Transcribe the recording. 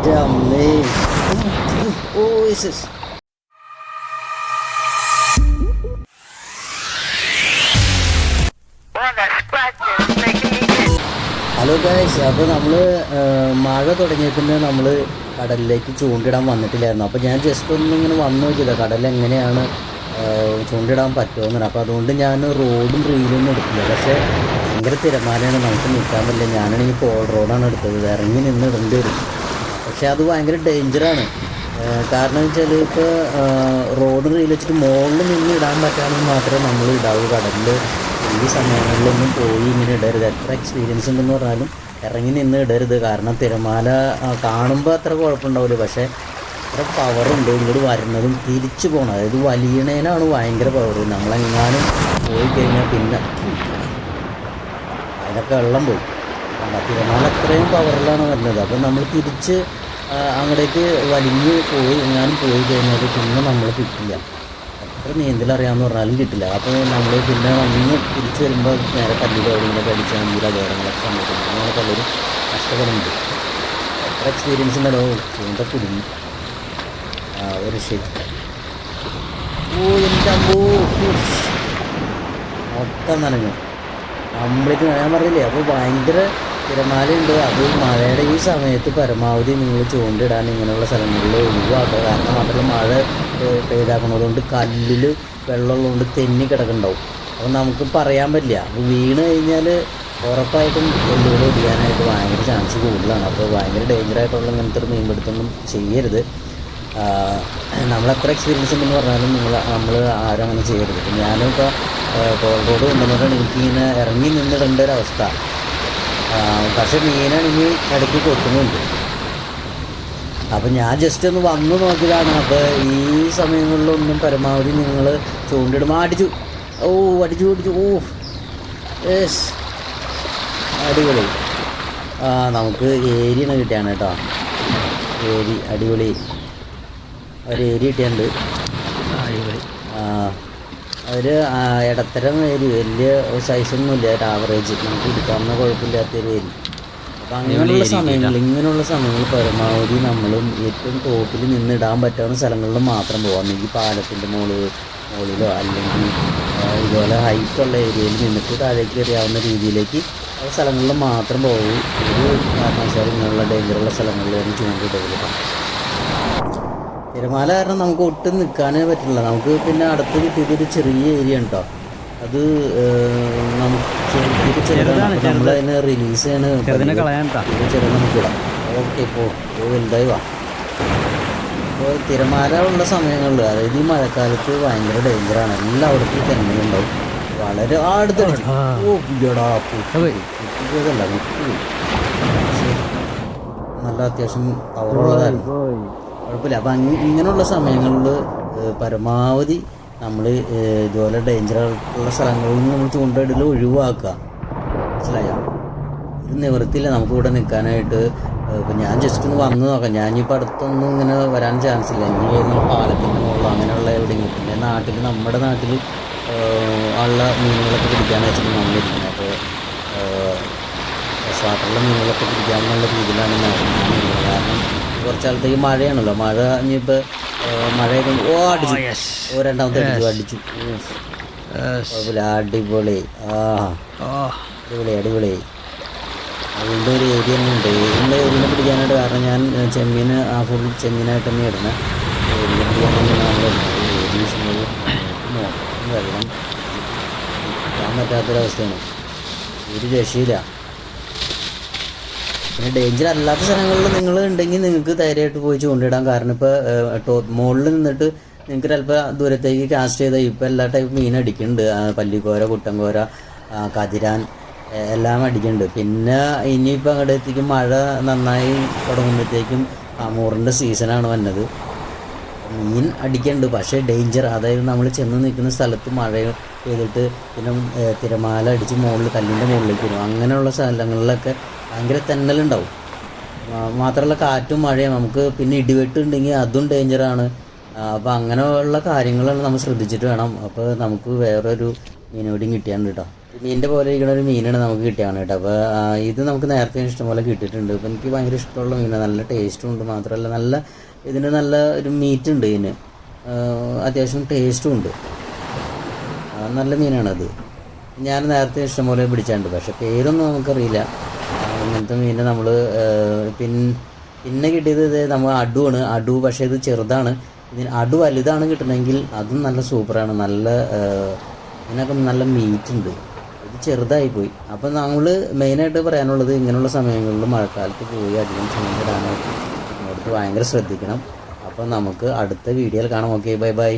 എന്റെ അമ്മേ ഓ it? Hello guys അപ്പോൾ നമ്മൾ മഴ തുടങ്ങിയ പിന്നെ നമ്മൾ കടലിലേക്ക് ചൂണ്ടിടാൻ വന്നിട്ടില്ലായിരുന്നു. അപ്പോൾ ഞാൻ ജസ്റ്റ് ഒന്ന് ഇങ്ങനെ വന്നു നോക്കിയതാണ് കടൽ എങ്ങനെയാണ് ചൂണ്ടിടാൻ പറ്റുമെന്ന് അപ്പോൾ അതുകൊണ്ട് ഞാൻ റോഡും റീലൊന്നും എടുത്തില്ല. പക്ഷേ ഭയങ്കര തിരമാലയാണ് നമുക്ക് നിൽക്കാൻ പറ്റില്ല. ഞാനാണെങ്കിൽ പോൾ റോഡാണ് എടുത്തത്. ഇറങ്ങി നിന്ന് ഇടേണ്ടി വരും. പക്ഷേ അത് ഭയങ്കര ഡേഞ്ചറാണ് കാരണം വെച്ചാൽ ഇപ്പോൾ റോഡ് റീൽ വെച്ചിട്ട് മുകളിൽ നിന്ന് ഇടാൻ പറ്റുകയാണെങ്കിൽ മാത്രമേ നമ്മൾ ഇടാവൂ. കടലിൽ ഈ സമയങ്ങളിലൊന്നും പോയി ഇങ്ങനെ ഇടരുത്. എത്ര എക്സ്പീരിയൻസ് ഉണ്ടെന്ന് പറഞ്ഞാലും ഇറങ്ങി നിന്ന് ഇടരുത്. കാരണം തിരമാല കാണുമ്പോൾ അത്ര കുഴപ്പമുണ്ടാവില്ല. പക്ഷേ അത്ര പവറുണ്ട് ഇങ്ങോട്ട് വരുന്നതും തിരിച്ചു പോകണം അതായത് വലിയണേനാണ് ഭയങ്കര പവർ നമ്മളെങ്ങാനും പോയി കഴിഞ്ഞാൽ പിന്നെ അതിനൊക്കെ വെള്ളം പോയി. തിരമാല അത്രയും പവറിലാണ് വരുന്നത് അപ്പം നമ്മൾ തിരിച്ച് അങ്ങോട്ടേക്ക് വലിഞ്ഞ് പോയി എങ്ങാനും പോയി കഴിഞ്ഞാൽ പിന്നെ നമ്മൾ കിട്ടില്ല. എത്ര നീന്തൽ അറിയാമെന്ന് പറഞ്ഞാലും കിട്ടില്ല. അപ്പോൾ നമ്മൾ പിന്നെ വന്ന് തിരിച്ച് വരുമ്പോൾ നേരെ കല്ലിൽ എവിടെയെങ്കിലും അടിച്ചാണെങ്കിൽ അപകടങ്ങളൊക്കെ സംഭവിക്കുന്നു അങ്ങനെ പലരും കഷ്ടപ്പെടുന്നുണ്ട് എത്ര എക്സ്പീരിയൻസ് ഉണ്ടല്ലോ. ചൂണ്ട കുടുങ്ങി. ആ ഒരു ശരി. ഓ എന്റെ അമ്പോ. മൊത്തം നനഞ്ഞു. കംപ്ലീറ്റ് ഞാൻ പറഞ്ഞില്ലേ അപ്പോൾ ഭയങ്കര തിരമാലയുണ്ട്. അത് മഴയുടെ ഈ സമയത്ത് പരമാവധി നിങ്ങൾ ചൂണ്ടിടാൻ ഇങ്ങനെയുള്ള സ്ഥലങ്ങളിൽ ഒഴിവാക്കുക. കാരണം മാത്രമല്ല മഴ പെയ്താക്കുന്നതുകൊണ്ട് കല്ലിൽ വെള്ളമുള്ളതുകൊണ്ട് തെന്നി കിടക്കുന്നുണ്ടാവും. അപ്പോൾ നമുക്ക് പറയാൻ പറ്റില്ല. അപ്പോൾ വീണ് കഴിഞ്ഞാൽ ഉറപ്പായിട്ടും എല്ലുകൾ ഒടിയാനായിട്ട് ഭയങ്കര ചാൻസ് കൂടുതലാണ്. അപ്പോൾ ഭയങ്കര ഡേഞ്ചറായിട്ടുള്ള ഇങ്ങനത്തെ ഒരു മീൻപിടുത്തൊന്നും ചെയ്യരുത്. നമ്മളെത്ര എക്സ്പീരിയൻസ് ഉണ്ടെന്ന് പറഞ്ഞാലും നിങ്ങൾ നമ്മൾ ആരും അങ്ങനെ ചെയ്യരുത്. ഞാനും ഞാനിപ്പോൾ കോഴിക്കോട് കൊണ്ടുവന്നിട്ടാണ് എനിക്കിങ്ങനെ ഇറങ്ങി നിന്നിടേണ്ട ഒരു അവസ്ഥ. പക്ഷെ മീനാണെങ്കിൽ ഇടയ്ക്ക് കൊത്തുന്നുണ്ട് അപ്പം ഞാൻ ജസ്റ്റ് ഒന്ന് വന്നു നോക്കിയതാണ്. അപ്പോൾ ഈ സമയങ്ങളിലൊന്നും പരമാവധി നിങ്ങൾ ചൂണ്ടിടുമ്പോൾ അടിച്ചു ഓ അടിച്ചു അടിച്ചു ഓ യെസ് അടിപൊളി. ആ നമുക്ക് ഏരിയാണ് കിട്ടിയാണ് കേട്ടോ. ഏരി അടിപൊളി. ഒരു ഏരി കിട്ടിയുണ്ട് അടിപൊളി. ആ. ഒരു ഇടത്തരം ഏരി വലിയ സൈസൊന്നുമില്ല ഒരു ആവറേജ് നമുക്ക് എടുക്കാവുന്ന കുഴപ്പമില്ലാത്ത ഒരു ഏരി അപ്പം അങ്ങനെയുള്ള സമയങ്ങളിൽ ഇങ്ങനെയുള്ള സമയങ്ങളിൽ പരമാവധി നമ്മളും ഏറ്റവും ടോപ്പിൽ നിന്നിടാൻ പറ്റാവുന്ന സ്ഥലങ്ങളിൽ മാത്രം പോകാം അല്ലെങ്കിൽ പാലത്തിന്റെ മുകളിൽ മുകളിലോ അല്ലെങ്കിൽ ഇതുപോലെ ഹൈറ്റുള്ള ഏരിയയിൽ നിന്നിട്ട് താഴേക്ക് എറിയാവുന്ന രീതിയിലേക്ക് ആ സ്ഥലങ്ങളിൽ മാത്രം പോകും ഒരു കാരണവശാലും ഇങ്ങനെയുള്ള ഡേഞ്ചറുള്ള സ്ഥലങ്ങളിലൊന്നും ചൂണ്ടിടരുത് തിരമാല കാരണം നമുക്ക് ഒട്ടും നിൽക്കാനേ പറ്റില്ല. നമുക്ക് പിന്നെ അടുത്ത് കിട്ടിയതൊരു ചെറിയ ഏരിയ ഉണ്ടോ? അത് നമുക്ക് ചെറുതാണ്. നമ്മൾ അതിനെ റിലീസ് ചെയ്യണ. ചെറുത് നമുക്ക് ഓക്കെ ഇത് വലുതായി വാ. അപ്പോൾ തിരമാല ഉള്ള സമയങ്ങളിൽ അതായത് ഈ മഴക്കാലത്ത് ഭയങ്കര ഡേഞ്ചറാണ് എല്ലായിടത്തും തെങ്ങുണ്ടാവും വളരെ അടുത്തടിച്ചു ഓ. വിട്ടുപോയതല്ല വിട്ടുപോയി പക്ഷേ നല്ല അത്യാവശ്യം പവറുള്ളതായിരുന്നു കുഴപ്പമില്ല. അപ്പം ഇങ്ങനെയുള്ള സമയങ്ങളിൽ പരമാവധി നമ്മൾ ഇതുപോലെ ഡേഞ്ചർ ആയിട്ടുള്ള സ്ഥലങ്ങളിൽ നിന്ന് നമ്മൾ ചൂണ്ടയിടൽ ഒഴിവാക്കുക. മനസ്സിലായോ? ഒരു നിവൃത്തിയില്ല നമുക്ക് ഇവിടെ നിൽക്കാനായിട്ട് ഇപ്പം ഞാൻ ജസ്റ്റ് ഒന്ന് വന്ന് നോക്കാം. ഞാനിപ്പോൾ അടുത്തൊന്നും ഇങ്ങനെ വരാൻ ചാൻസ് ഇല്ല. ഇനി ഏതെങ്കിലും പാലത്തിന്റെ മുകളിലോ അങ്ങനെയുള്ള എവിടെയെങ്കിലും. പിന്നെ നാട്ടിൽ നമ്മുടെ നാട്ടിൽ ഉള്ള മീനുകളൊക്കെ പിടിക്കാന്ന് വെച്ചിട്ട് നമ്മളിരിക്കുന്നത് അപ്പോൾ വാട്ടറിലെ മീനുകളൊക്കെ പിടിക്കാമെന്നുള്ള രീതിയിലാണ് ഞാൻ കാരണം കുറച്ച് കാലത്തേക്ക് മഴയാണല്ലോ. മഴ ഇനിയിപ്പോൾ മഴയൊക്കെ ഓ അടിച്ചു. ഓ രണ്ടാമത്തെ അടിച്ചു അടിച്ചു. കുഴപ്പമില്ല അടിപൊളി. ആ. അടിപൊളി അടിപൊളി. അതിന്റെ ഒരു ഏരിയ തന്നെ ഉണ്ട് ഇതിന്റെ ഏരിയനെ പിടിക്കാനായിട്ട് കാരണം ഞാൻ ചെമ്മീൻ ആ ഫുൾ ചെമ്മീനായിട്ട് തന്നെ ഇടുന്നത് ഏരിയ പിടിക്കാനായിട്ട് വെള്ളം കിട്ടാൻ പറ്റാത്തൊരവസ്ഥയാണ്. ഒരു രക്ഷയില്ല. പിന്നെ ഡേഞ്ചർ അല്ലാത്ത സ്ഥലങ്ങളിൽ നിങ്ങൾ ഉണ്ടെങ്കിൽ നിങ്ങൾക്ക് ധൈര്യമായിട്ട് പോയി ചൂണ്ടിടാം. കാരണം ഇപ്പോൾ ടോ മുകളിൽ നിന്നിട്ട് നിങ്ങൾക്ക് ചിലപ്പോൾ ദൂരത്തേക്ക് കാസ്റ്റ് ചെയ്താൽ ഇപ്പോൾ എല്ലാ ടൈപ്പ് മീൻ അടിക്കുന്നുണ്ട്. പല്ലിക്കോര കുട്ടൻകോര കതിരാൻ എല്ലാം അടിക്കുന്നുണ്ട്. പിന്നെ ഇനിയിപ്പോൾ അങ്ങോട്ട് എത്തിക്കും മഴ നന്നായി തുടങ്ങുമ്പോഴത്തേക്കും അമൂറിന്റെ സീസണാണ് വന്നത്. മീൻ അടിക്കുന്നുണ്ട് പക്ഷേ ഡേഞ്ചർ അതായത് നമ്മൾ ചെന്ന് നിൽക്കുന്ന സ്ഥലത്ത് മഴ പെയ്തിട്ട് പിന്നെ തിരമാല അടിച്ച് മുകളിൽ കല്ലിന്റെ മുകളിലേക്ക് വരും അങ്ങനെയുള്ള സ്ഥലങ്ങളിലൊക്കെ ഭയങ്കര തെന്നലുണ്ടാവും. മാത്രമല്ല കാറ്റും മഴയും. നമുക്ക് പിന്നെ ഇടിവെട്ടുണ്ടെങ്കിൽ അതും ഡേഞ്ചറാണ് അപ്പോൾ അങ്ങനെയുള്ള കാര്യങ്ങളാണ് നമ്മൾ ശ്രദ്ധിച്ചിട്ട് വേണം. അപ്പോൾ നമുക്ക് വേറൊരു മീനോടിയും കിട്ടിയാണ് കേട്ടോ മീനിന്റെ പോലെ ഇരിക്കുന്ന ഒരു മീനാണ് നമുക്ക് കിട്ടിയാണ് കേട്ടോ അപ്പോൾ ഇത് നമുക്ക് നേരത്തെ ഇഷ്ടംപോലെ കിട്ടിയിട്ടുണ്ട്. അപ്പോൾ എനിക്ക് ഭയങ്കര ഇഷ്ടമുള്ള മീനാണ്. നല്ല ടേസ്റ്റും ഉണ്ട്. മാത്രമല്ല നല്ല ഇതിന് നല്ല ഒരു മീറ്റ് ഉണ്ട് ഇതിന്. അത്യാവശ്യം ടേസ്റ്റും ഉണ്ട്. നല്ല മീനാണത് ഞാൻ നേരത്തെ ഇഷ്ടംപോലെ പിടിച്ചാണ്ട് പക്ഷെ പേരൊന്നും നമുക്കറിയില്ല. അങ്ങനത്തെ മീനെ നമ്മൾ പിൻ പിന്നെ കിട്ടിയത് ഇത് നമ്മൾ അടുവാണ്. അടു പക്ഷേ ഇത് ചെറുതാണ്. ഇതിന് അടു വലുതാണ് കിട്ടണമെങ്കിൽ അതും നല്ല സൂപ്പറാണ്. നല്ല ഇതിനൊക്കെ നല്ല മീറ്റ് ഉണ്ട്. ഇത് ചെറുതായി പോയി. അപ്പം നമ്മൾ മെയിനായിട്ട് പറയാനുള്ളത് ഇങ്ങനെയുള്ള സമയങ്ങളിൽ മഴക്കാലത്ത് പോയി അധികം ചൂണ്ടിടാനായിട്ട് ഭയങ്കര ശ്രദ്ധിക്കണം. അപ്പോൾ നമുക്ക് അടുത്ത വീഡിയോയിൽ കാണാം. Okay bye bye